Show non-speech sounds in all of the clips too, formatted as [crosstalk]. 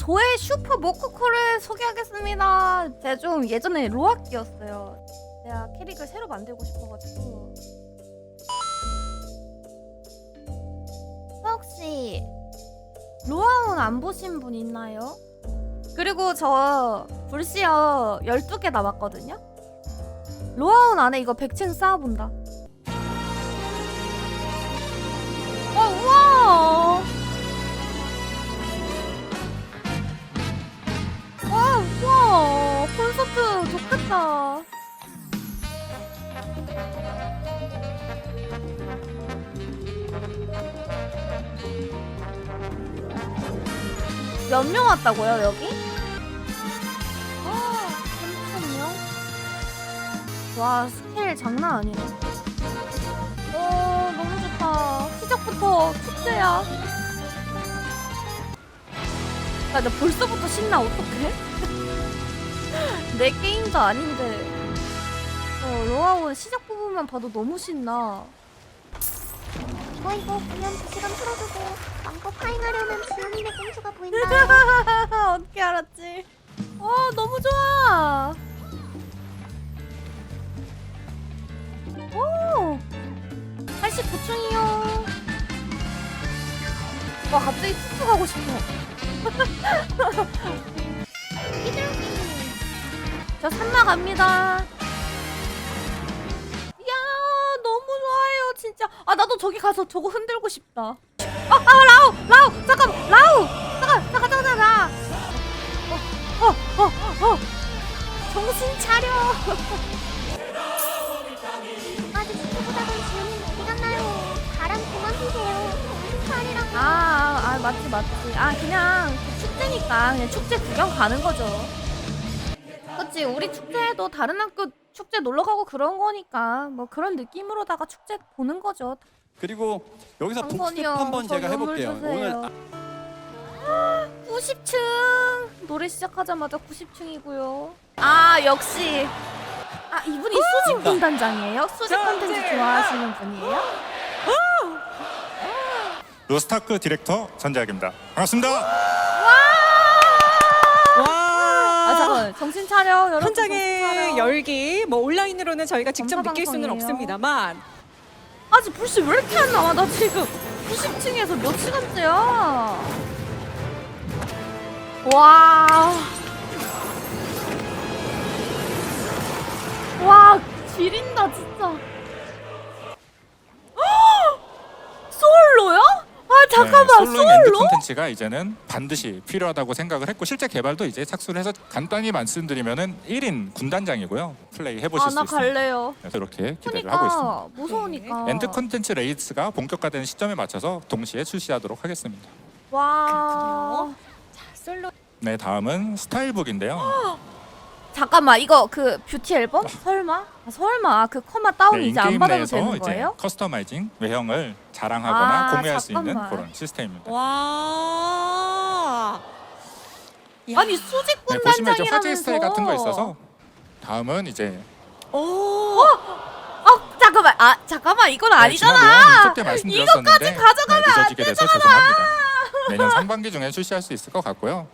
저의 슈퍼 모코코를 소개하겠습니다. 제가 좀 예전에 로아키였어요. 제가 캐릭을 새로 만들고 싶어가지고. 혹시 로아운 안 보신 분 있나요? 그리고 저 불시어 12개 남았거든요? 로아운 안에 이거 100층 쌓아본다. 와, 우와! 와, 콘서트 좋겠다. 몇 명 왔다고요, 여기? 아, 3,000명? 와, 스케일 장난 아니네. 어, 너무 좋다. 시작부터 축제야. 나, 나 벌써부터 신나, 어떡해? 내 게임도 아닌데. 어, 로아온 시작 부분만 봐도 너무 신나. 이거 이거 공연 2시간 틀어주고 광고 파행하려면 지연이네 꼼수가 보인다 [laughs] 어떻게 알았지? 어, 너무 좋아. 오, 89층이요. 와, 갑자기 툭툭 가고 싶어. [laughs] 저 산마 갑니다. 이야, 너무 좋아요, 진짜. 아, 나도 저기 가서 저거 흔들고 싶다. 아, 아, 라우, 라우, 잠깐, 라우, 잠깐, 잠깐, 잠깐, 잠깐. 어, 어, 어, 어. 정신 차려. [laughs] 아직 스포보다는 지연이 어디 갔나요 바람 그만 피세요 정신 차리라고 아, 아, 아, 맞지, 맞지. 아, 그냥 그 축제니까 그냥 축제 구경 가는 거죠. 그치, 우리 축제도 다른 학교 축제 놀러 가고 그런 거니까 뭐 그런 느낌으로다가 축제 보는 거죠. 그리고 여기서 복습 한번이요. 한번 저 제가 해볼게요. 주세요. 오늘 아, 90층 노래 시작하자마자 90층이고요. 아 역시 아 이분이 수직 군단장이에요? 수직 콘텐츠 좋아하시는 분이에요? 로스타크 디렉터 전재학입니다. 반갑습니다. 정신 차려 여러분. 현장의 차려. 열기 뭐 온라인으로는 저희가 직접 검사 느낄 수는 방송이에요. 없습니다만 아직 불씨 왜 이렇게 안 나와? 나 지금 90층에서 몇 시간째야? 와. 와, 지린다, 진짜. 헉! 솔로요? 아, 잠깐만, 네, 솔로인 엔드 솔로? 콘텐츠가 이제는 반드시 필요하다고 생각을 했고 실제 개발도 이제 착수를 해서 간단히 말씀드리면은 1인 군단장이고요. 플레이 해보실 아, 수 나 있습니다. 갈래요. 그래서 이렇게 기대를 하고 있습니다. 그러니까 무서우니까. 엔드 콘텐츠 레이스가 본격화되는 시점에 맞춰서 동시에 출시하도록 하겠습니다. 와. 자, 솔로 네, 다음은 스타일북인데요. 잠깐만 이거 그 뷰티 앨범? 설마? 아, 설마 그 커마 다운 네, 이제 안 인게임 받아도 내에서 되는 이제 거예요? 커스터마이징 외형을 자랑하거나 아, 공유할 수 있는 잠깐만. 그런 시스템입니다. 와 야. 아니 수직 네, 보시면 이제 군단장이라면서 화제 스타일 같은 거 있어서 다음은 이제 오 아 잠깐만 아 잠깐만 이건 네, 아니잖아 때 말씀드렸었는데 이거까지 가져가면 네, 늦어지게 돼서 죄송합니다. 내년 상반기 중에 출시할 수 있을 것 같고요.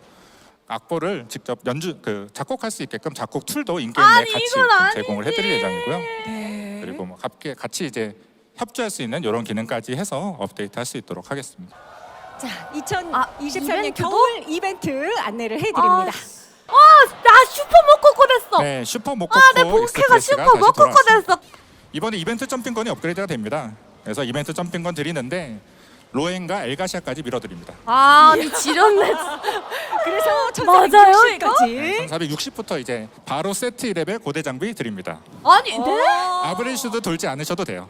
악보를 직접 연주 그 작곡할 수 있게끔 작곡 툴도 인게임 내에 아니, 같이 이건 좀 아니지. 제공을 해드릴 예정이고요. 네. 그리고 뭐 함께 같이 이제 협조할 수 있는 이런 기능까지 해서 업데이트할 수 있도록 하겠습니다. 자 아, 2023년 이벤트도? 겨울 이벤트 안내를 해드립니다 아나 슈퍼 모코코 됐어 네, 슈퍼 모코코 아 내 본캐가 익스프레스가 슈퍼 다시 모코코 돌아왔습니다. 됐어 이번에 이벤트 점핑권이 업그레이드가 됩니다. 그래서 이벤트 점핑권 드리는데 로엔과 엘가시아까지 밀어드립니다. 아 미치렸네 맞아요, 1460까지 460부터 이제 바로 세트 1레벨 고대 장비 드립니다. 아니 네? 아브레슈도 돌지 않으셔도 돼요.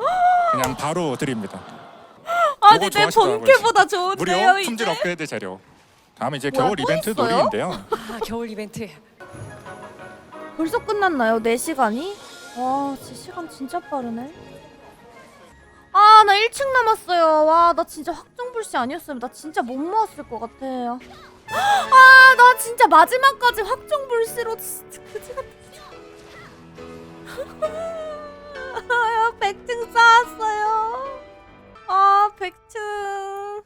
그냥 바로 드립니다. 아니 요거 내 좋아하시더라고요, 본캐보다 무료 좋은데요 품질 이제 업그레이드 재료. 다음에 이제 뭐야, 겨울 또 이벤트 있어요? 놀이인데요. 아 겨울 이벤트 벌써 끝났나요? 4시간이? 와, 진짜 시간 진짜 빠르네. 아, 나 1층 남았어요. 와, 나 진짜 확정불씨 아니었으면 나 진짜 못 모았을 것 같아요. 아, 나 진짜 마지막까지 확정 불씨로 진짜 그지 같았어. 100층 [laughs] 쌓았어요. 아, 100층.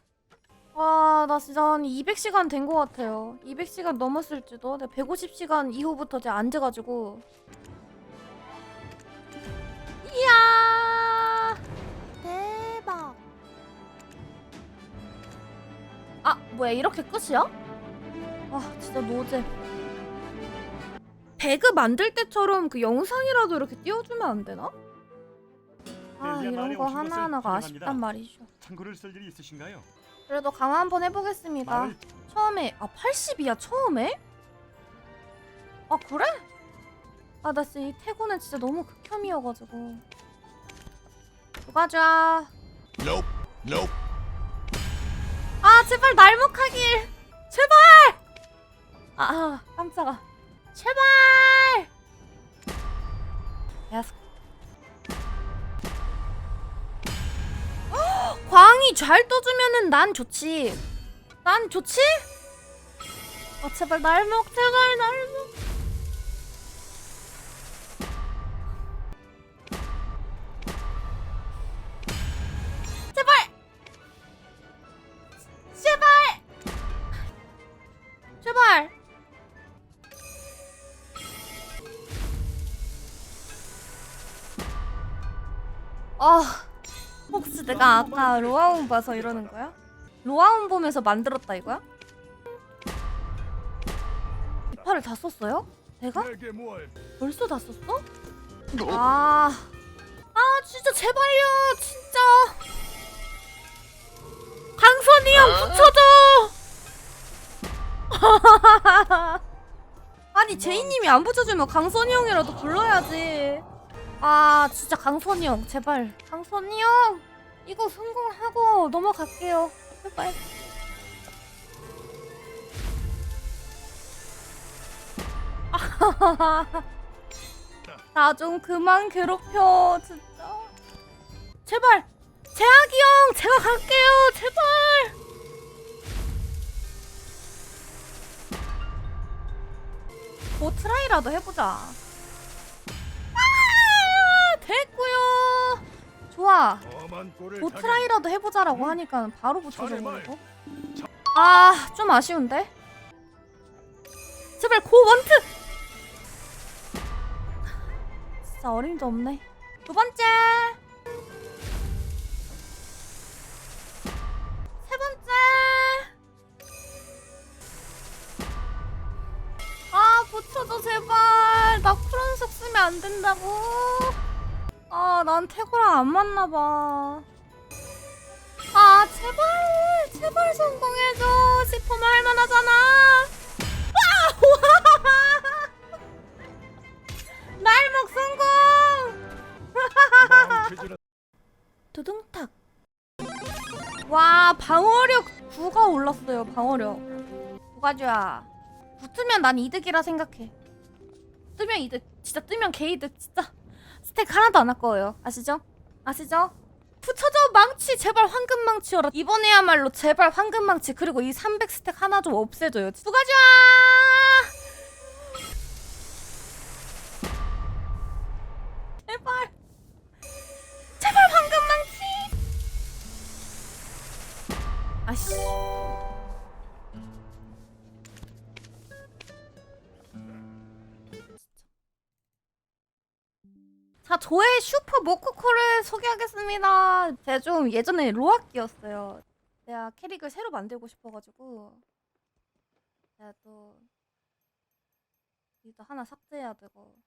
와, 나 진짜 한 200시간 된 것 같아요. 200시간 넘었을지도. 내가 150시간 이후부터 이제 앉아가지고. 이야! 대박. 아, 뭐야, 이렇게 끝이야? 아, 진짜 노잼. 배그 만들 때처럼 그 영상이라도 이렇게 띄워주면 안 되나? 아, 이런 거 하나하나가 아쉽단 말이죠. 참고를 쓸 일이 있으신가요? 그래도 강화 한번 해보겠습니다. 말을 처음에 아 80이야 처음에? 아 그래? 아 나 진짜 이 태고는 진짜 너무 극혐이어가지고 누가 줘? 아 제발 날먹하길 제발! 아, 아 깜짝아 제발! 야 광이 잘 떠주면은 난 좋지. 난 좋지? 아 제발 날 먹 제발 날먹. 아. 혹시 내가 아까 로아운 봐서 이러는 거야? 로아운 보면서 만들었다 이거야? 이파를 다 썼어요? 내가? 벌써 다 썼어? 아, 아 진짜 제발요, 진짜. 강선이 형 붙여줘. [laughs] 아니 제이님이 안 붙여주면 강선이 형이라도 불러야지. 아 진짜 강선이 형 제발. 강선이 형! 이거 성공하고 넘어갈게요. 제발. [laughs] 나 좀 그만 괴롭혀 진짜. 제발! 재학이 형 제가 갈게요. 제발! 뭐 트라이라도 해보자. 아 됐고요. 좋아. 꼴을 뭐 해보자라고 하니까 바로 붙여줘버리고 아 좀 아쉬운데? 제발 고 원트! 진짜 어림도 없네. 두 번째! 세 번째! 아 붙여줘 제발. 나 쿨한 석 쓰면 안 된다고 아 난 태고랑 안 맞나 봐. 아 제발 제발 성공해줘 싶으면 할만하잖아. 아! [laughs] 날먹 성공! 마음 [laughs] 쾌질한 두둥탁. 와 방어력 9가 올랐어요 방어력. 누가줘야 붙으면 난 이득이라 생각해. 뜨면 이득 진짜 뜨면 개이득 진짜 스택 하나도 안 아까워요. 아시죠? 아시죠? 붙여줘 망치. 제발 황금 망치여라. 이번에야말로 제발 황금 망치. 그리고 이 300 스택 하나 좀 없애줘요. 누가줘야 자 저의 슈퍼 모코코를 소개하겠습니다. 제가 좀 예전에 로아끼였어요. 제가 캐릭을 새로 만들고 싶어가지고 제가 또 이거 하나 삭제해야 되고